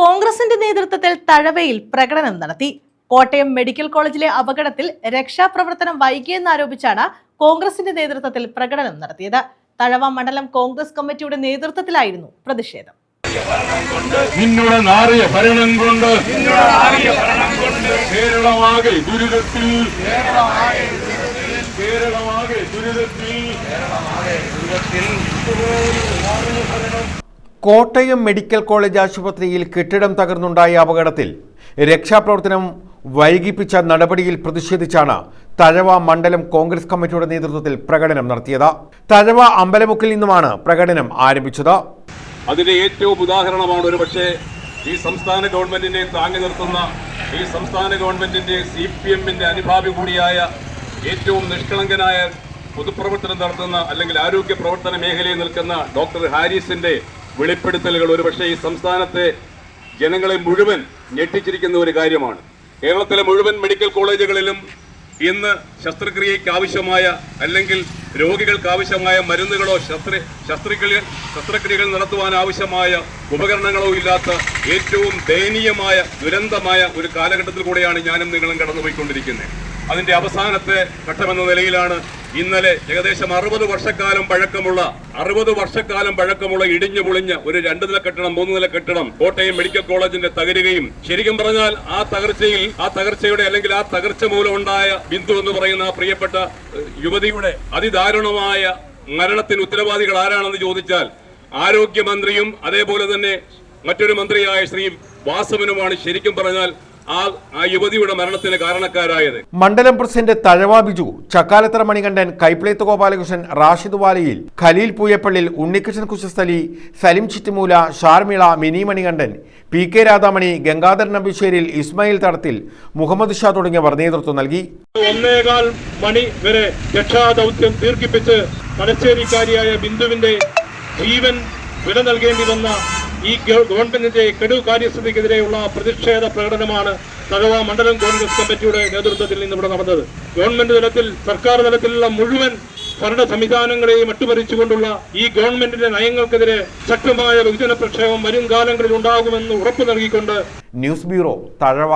കോൺഗ്രസിന്റെ നേതൃത്വത്തിൽ തഴവയിൽ പ്രകടനം നടത്തി. കോട്ടയം മെഡിക്കൽ കോളേജിലെ അപകടത്തിൽ രക്ഷാപ്രവർത്തനം വൈകിയെന്നാരോപിച്ചാണ് കോൺഗ്രസിന്റെ നേതൃത്വത്തിൽ പ്രകടനം നടത്തിയത്. തഴവ മണ്ഡലം കോൺഗ്രസ് കമ്മിറ്റിയുടെ നേതൃത്വത്തിലായിരുന്നു പ്രതിഷേധം. നിന്നുടെ ഭരണം കൊണ്ട് കേരളമാകെ ദുരിതത്തിൽ കേരളമാകെ ദുരിതത്തിൽ. കോട്ടയം മെഡിക്കൽ കോളേജ് ആശുപത്രിയിൽ കെട്ടിടം തകർന്നുണ്ടായ അപകടത്തിൽ രക്ഷാപ്രവർത്തനം വൈകിപ്പിച്ച നടപടിയിൽ പ്രതിഷേധിച്ചാണ് തഴവ മണ്ഡലം കോൺഗ്രസ് കമ്മിറ്റിയുടെ നേതൃത്വത്തിൽ പ്രകടനം നടത്തിയത്. തഴവ അമ്പലമുക്കിൽ നിന്നുമാണ് പ്രകടനം ആരംഭിച്ചത്. അതിന്റെ ഏറ്റവും ഉദാഹരണമാണ് ഒരു പക്ഷേ ഈ സംസ്ഥാന ഗവൺമെന്റിനെ താങ്ങി നിർത്തുന്ന ഈ സംസ്ഥാന ഗവൺമെന്റിന്റെ സി പി എമ്മിന്റെ അനുഭാവി കൂടിയായ ഏറ്റവും നിഷ്കളങ്കനായ പൊതുപ്രവർത്തനം നടത്തുന്ന അല്ലെങ്കിൽ ആരോഗ്യ പ്രവർത്തന മേഖലയിൽ നിൽക്കുന്ന ഡോക്ടർ ഹാരിസിന്റെ വെളിപ്പെടുത്തലുകൾ ഒരുപക്ഷെ ഈ സംസ്ഥാനത്തെ ജനങ്ങളെ മുഴുവൻ ഞെട്ടിച്ചിരിക്കുന്ന ഒരു കാര്യമാണ്. കേരളത്തിലെ മുഴുവൻ മെഡിക്കൽ കോളേജുകളിലും ഇന്ന് ശസ്ത്രക്രിയയ്ക്ക് ആവശ്യമായ അല്ലെങ്കിൽ രോഗികൾക്ക് ആവശ്യമായ മരുന്നുകളോ ശസ്ത്ര ശസ്ത്രക്രിയ ശസ്ത്രക്രിയകൾ നടത്തുവാൻ ആവശ്യമായ ഉപകരണങ്ങളോ ഇല്ലാത്ത ഏറ്റവും ദയനീയമായ ദുരന്തമായ ഒരു കാലഘട്ടത്തിൽ കൂടെയാണ് ഞാനും നിങ്ങളും കടന്നുപോയിക്കൊണ്ടിരിക്കുന്നത്. അതിന്റെ അവസാനത്തെ ഘട്ടമെന്ന നിലയിലാണ് ഇന്നലെ ഏകദേശം അറുപത് വർഷക്കാലം പഴക്കമുള്ള അറുപത് വർഷക്കാലം പഴക്കമുള്ള ഇടിഞ്ഞു പൊളിഞ്ഞ ഒരു രണ്ട് നില കെട്ടിടം മൂന്ന് നില കെട്ടിടം കോട്ടയം മെഡിക്കൽ കോളേജിന്റെ തകരുകയും ശരിക്കും പറഞ്ഞാൽ ആ തകർച്ചയിൽ ആ തകർച്ചയുടെ അല്ലെങ്കിൽ ആ തകർച്ച മൂലമുണ്ടായ ബിന്ദു എന്ന് പറയുന്ന ആ പ്രിയപ്പെട്ട യുവതിയുടെ അതിദാരുണമായ മരണത്തിന് ഉത്തരവാദികൾ ആരാണെന്ന് ചോദിച്ചാൽ ആരോഗ്യമന്ത്രിയും അതേപോലെ തന്നെ മറ്റൊരു മന്ത്രിയായ ശ്രീ വാസവനുമാണ്. ശരിക്കും പറഞ്ഞാൽ ആ ആ യുവതിയുടെ മരണത്തിന് കാരണക്കാരായത്. മണ്ഡലം president Thazhava Biju Chakkalathara Manikandan Kaiplethu Gopalakrishnan Rashid Valiyil Khaleel Pooyappallil Unnikrishnan Kusasthali Salim Chittumoola Sharmila Mini Manikandan P K Radhamani Gangadharan Nambisseriyil Ismail Thadathil Muhammad Shah തുടങ്ങിയവർ നേതൃത്വം നൽകി. ഒന്നേകാൽ മണി വരെ രക്ഷാദൗത്യം ദീർഘിപ്പിച്ച് തലശ്ശേരിക്കാരിയായ ബിന്ദുവിന്റെ ജീവൻ വില നൽകേണ്ടി വന്ന ഈ ഗവ- ഗവൺമെന്റിന്റെ കെടു കാര്യസ്ഥതയ്ക്കെതിരെയുള്ള പ്രതിഷേധ പ്രകടനമാണ് തഴവ മണ്ഡലം കോൺഗ്രസ് കമ്മിറ്റിയുടെ നേതൃത്വത്തിൽ ഇന്ന് ഇവിടെ നടന്നത്. ഗവൺമെന്റ് തലത്തിൽ സർക്കാർ തലത്തിലുള്ള മുഴുവൻ ഭരണ സംവിധാനങ്ങളെയും അട്ടിമറിച്ചുകൊണ്ടുള്ള ഈ ഗവൺമെന്റിന്റെ നയങ്ങൾക്കെതിരെ ശക്തമായ വിഭജന പ്രക്ഷേപം വരും കാലങ്ങളിൽ ഉണ്ടാകുമെന്ന് ഉറപ്പു നൽകിക്കൊണ്ട് ന്യൂസ് ബ്യൂറോ തഴവ